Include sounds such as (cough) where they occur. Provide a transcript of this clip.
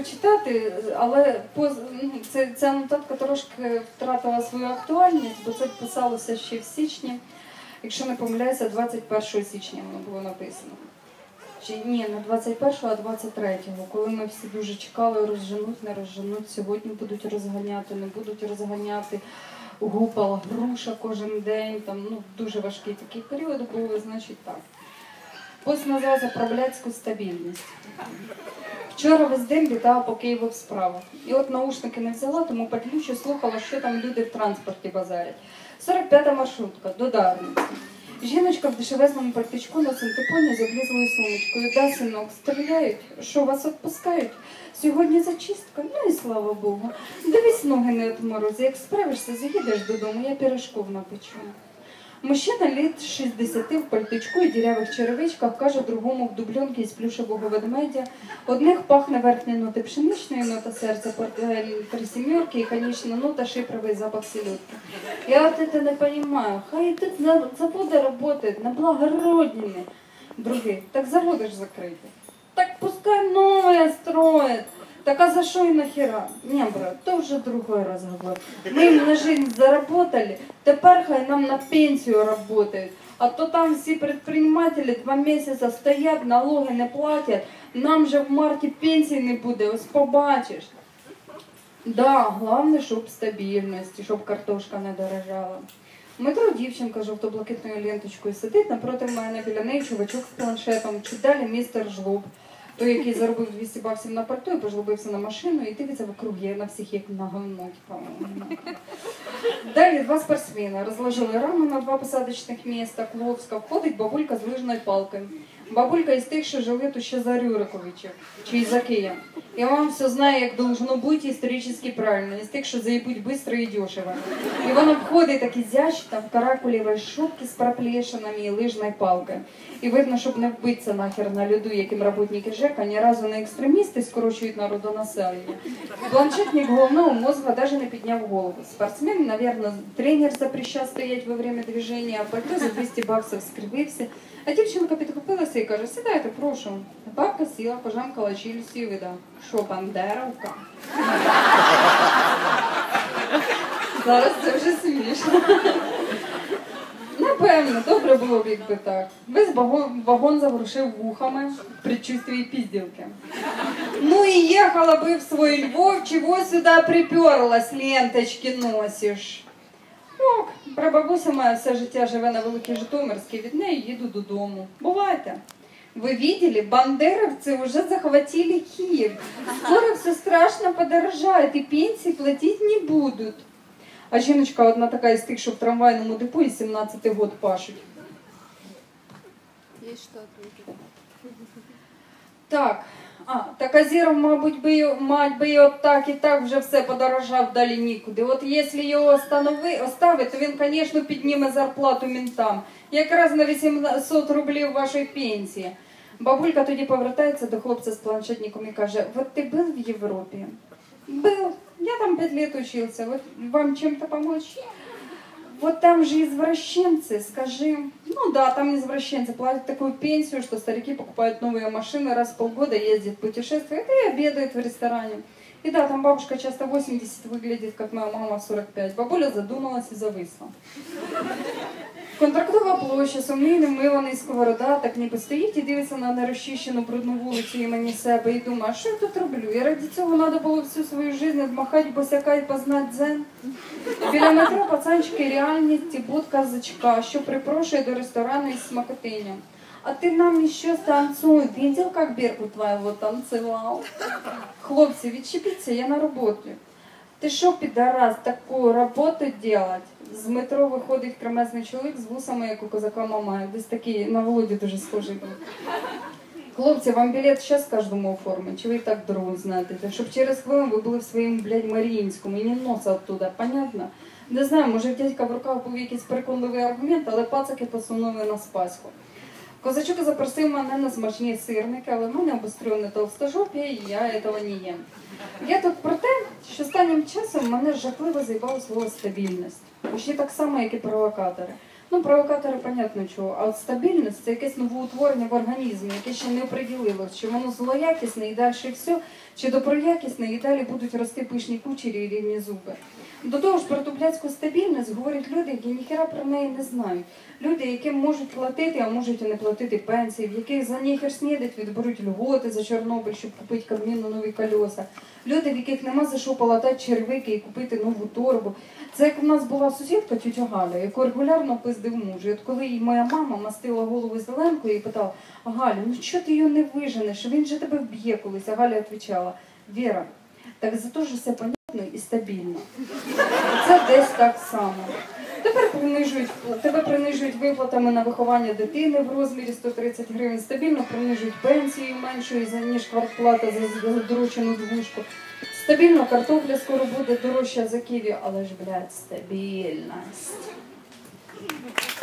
прочитати, але це, ця нотатка трошки втратила свою актуальність, бо це писалося ще в січні. Якщо не помиляюся, 21 січня воно було написано. Чи ні, не 21, а 23-го, коли ми всі дуже чекали, розженуть, не розженуть. Сьогодні будуть розганяти, не будуть розганяти. Гупала груша кожен день. Там ну дуже важкий такий період був, значить так. Пост називається про блядську стабільність. Вчора весь день літала по Києву в справах. І от наушники не взяла, тому падлюче слухала, що там люди в транспорті базарять. 45-та маршрутка до Дарниці. Жіночка в дешевезному пальтичку на синтепоні з облізлою сумочкою. Да, синок, стріляють, що вас відпускають? Сьогодні зачистка, ну і слава Богу. Дивись, ноги не отморозі. Як справишся, заїдеш додому, я пірашков напечу. Мужчина літ 60 в пальтичку і дірявих черевичках каже другому в дубльонки із плюшевого ведмедя. Одних пахне верхня ноти пшеничної, нота серця портфель три сімерки і конічна нота шипровий запах селедки. Я вот это не понимаю. Хай тут за- заводы работают на благо Родины. Другие. Так заводы ж закрыты. Так пускай новые строят. Так а за что и нахера? Не, брат, то уже другой разговор. Мы им на жизнь заработали, тепер хай нам на пенсию работают. А то там все предприниматели два месяца стоят, налоги не платят. Нам же в марті пенсії не буде, ось побачиш. Да, головне, щоб стабільність, і щоб картошка не дорожала. Метро дівчинка жовто-блакитною ленточкою сидить напроти мене, біля неї чувачок з планшетом, чуть далі містер жлоб. Той, який заробив 200 баксів на порту і пожлобився на машину і дивиться вокруг, є на всіх як на говно. Далі два спортсмена розложили раму на два посадочних міста, Кловська, входить бабулька з лижною палкою. Бабулька із тих, що жили тут ще за Рюриковичів, чи із Закия. І вам все знає, як должно бути історично правильно, із тих, що заїбуть швидко і дешево. І вона входить так ізящ, там в каракулевій шубці з проплешинами і лижною палкою. І видно, щоб не вбитися нахер на льоду, яким работники ЖЕКа ні разу не екстремісти скорочують народонаселення. Планшетник головного мозга даже не підняв голову. Спортсмен, наверное, тренер запрещав стоять во время движения, а пальто за 200 баксів скривився. А дівчинка підхопилася і каже, сідайте, прошу. Бабка сіла, пожамкала челюстю і вида. Що, бандеровка? Зараз це вже смішно. Напевно, добре було б, якби так. Весь вагон, вагон заворушив вухами в предчувствии пиздилки. Ну и ехала бы в свой Львов, чего сюда приперлась, ленточки носишь. Прабабуся моя все життя живе на Великій Житомирській, від неї їду додому. Бувайте. Вы видели, бандеровцы уже захватили Киев. Скоро все страшно подорожает, и пенсии платить не будут. А жіночка одна така із тих, що в трамвайному депо із 17 год пашуть. Что ответить. Так, а, так Азіров, мабуть, би, мать би його так і так вже все подорожав далі нікуди. От якщо його останови, оставить, то він, звісно, підніме зарплату мінтам. Якраз на 800 рублів вашої пенсії. Бабулька тоді повертається до хлопця з планшетником і каже, от ти був в Європі? Был. Я там пять лет учился. Вот вам чем-то помочь? Вот там же извращенцы, скажи. Ну да, там извращенцы платят такую пенсию, что старики покупают новые машины, раз в полгода ездят в путешествия и обедают в ресторане. И да, там бабушка часто 80 выглядит, как моя мама в 45. Бабуля задумалась и зависла. Контрактова площа, сумний немиваний сковорода, так ніби стоїть і дивиться на нерозчищену брудну вулицю імені себе і думає, що я тут роблю? І раді цього треба було всю свою життя відмахати босяка і познати дзен. Біля метро пацанчики реальність і будка зачка, що припрошує до ресторану із смакотиням. А ти нам ще станцуй. Видел, как Беркут твоего танцевал? Хлопці, відчепіться, я на роботі. Ти що, підарас, таку роботу делать? З метро виходить кремезний чоловік з вусами, як у козака Мамая. Десь такий на Володі дуже схожий був. Хлопці, вам білет зараз каждому оформить, чи ви і так дорогу знаєте? Щоб через хвилину ви були в своєму, блядь, Маріїнському і не носа оттуда, понятно? Не знаю, може в дядька в руках був якийсь переконливий аргумент, але пацаки посунули на спаську. Козачок запросив мене на смачні сирники, але в мене обостроєне толстожоп'я, і я цього не їм. Я тут про те, що останнім часом мене жахливо заїбало слово стабільність. ще так само, як і провокатори. Ну, провокатори, понятно чого, а от стабільність це якесь новоутворення в організмі, яке ще не оприділилось, чи воно злоякісне і далі все. чи доброякісне і далі будуть рости пишні кучері і рівні зуби. До того ж, про ту блядську стабільність говорять люди, які ніхіра про неї не знають. Люди, яким можуть платити, а можуть і не платити пенсії, в яких за ніхер снідать, відберуть льготи за Чорнобиль, щоб купити Кабміну нові кольоса. Люди, в яких нема за що полатати червики і купити нову торбу. Це як у нас була сусідка тютя Галя, яку регулярно пиздив муж. І от коли їй моя мама мастила голову зеленкою і питала, Галя, ну чого ти його не виженеш? Він же тебе вб'є колись. А Галя відповідала, Віра, так зато ж все понятно і стабільно. Це десь так само. Тепер принижують, тебе принижують виплатами на виховання дитини в розмірі 130 гривень, стабільно принижують пенсію меншою, ніж квартплата за за доручену двушку. Стабільно картопля скоро буде дорожча за ківі, але ж, блядь, стабільність. Thank (laughs) you.